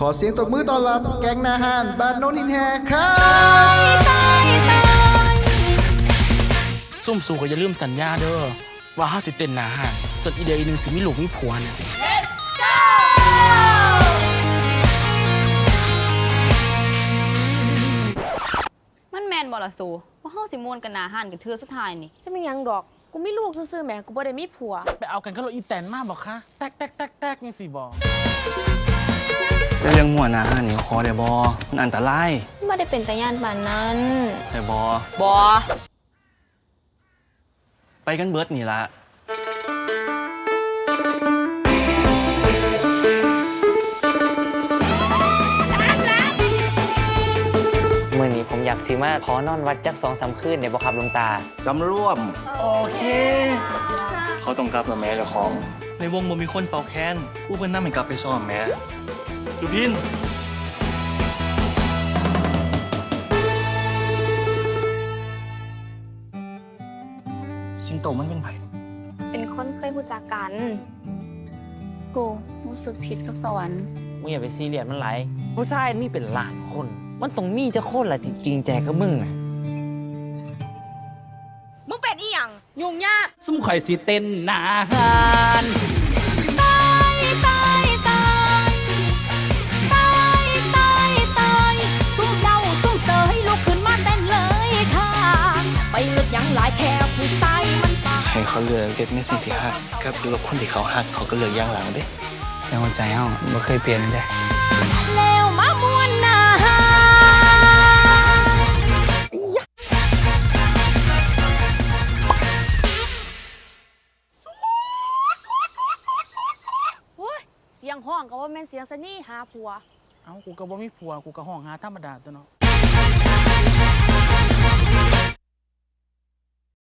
ขอเสียงตบมือต้อนรับแกงนาหารบ้านโนนอินแฮครับซุ่มสู่ก็อย่าลืมสัญญาเด้อว่าห้าสิเต้นหนาห่างจนอีเดียอีหนึงสิมีลูกมีผัวเนี่ยมันแมนบอละสูว่าเฮาสิมวนกันหนาหันกันเทือสุดท้ายนี่ จะมีหยังดอก กูมีลูกซื่อๆแหมกูบ่ได้มีผัว ไปเอากันก็รถอีแตนมาบอกคะแตกแตกแตกแตกนี่สิบอก แต่เรื่องมั่วหนาห้านี่ขอได้บอมันอันตรายไม่ได้เป็นตาย่านปานนั้นได้บอบอไปกันเบิร์ดนี่ละ อนี้ผมอยากสิมาขอนอนวัดจักสองสามคืนเนี่ยบ่ครับหลวงตา สำร่วม โอเค เขาต้องกลับกับแม่เจ้าของ ในวงบ่มีคนเป่าแค้นผู้เพิ่นนำให้กลับไปซ้อมแม่ดูพินสิงโตมันเป็นไผเป็นคนเคยรู้จักกัน กูรู้สึกผิดกับสวรรค์มึงอย่าไปซีเรียสมันไหลายผู้ชายมีเป็นล้านคน มันต้องมีจะคนละที่จริงใจกับมึงน่ะมึงเป็นอีหยังยุ่งยากซุ่มข่อยสิเต้นหนาหานตายตายตายตายตายตายสู้เดาสู้เตยลุกขึ้นมาเต้นเลยค่ะ ไปเลือดยังหลายแค่ผู้ใส่มันตายให้เขาเลือกเด็ดในสิ่งที่ฮักกับอยู่กับคนที่เขาฮักเขาก็เลือกอย่างหลังเด้แต่หัวใจเฮาบ่เคยเปลี่ยนเด้ ยงห้องก็ว่าแม่นเสียงสนี่หาผัว เอ้ากูก็บ่มีผัวกูก็ห้องหาธรรมดาตัวเนาะ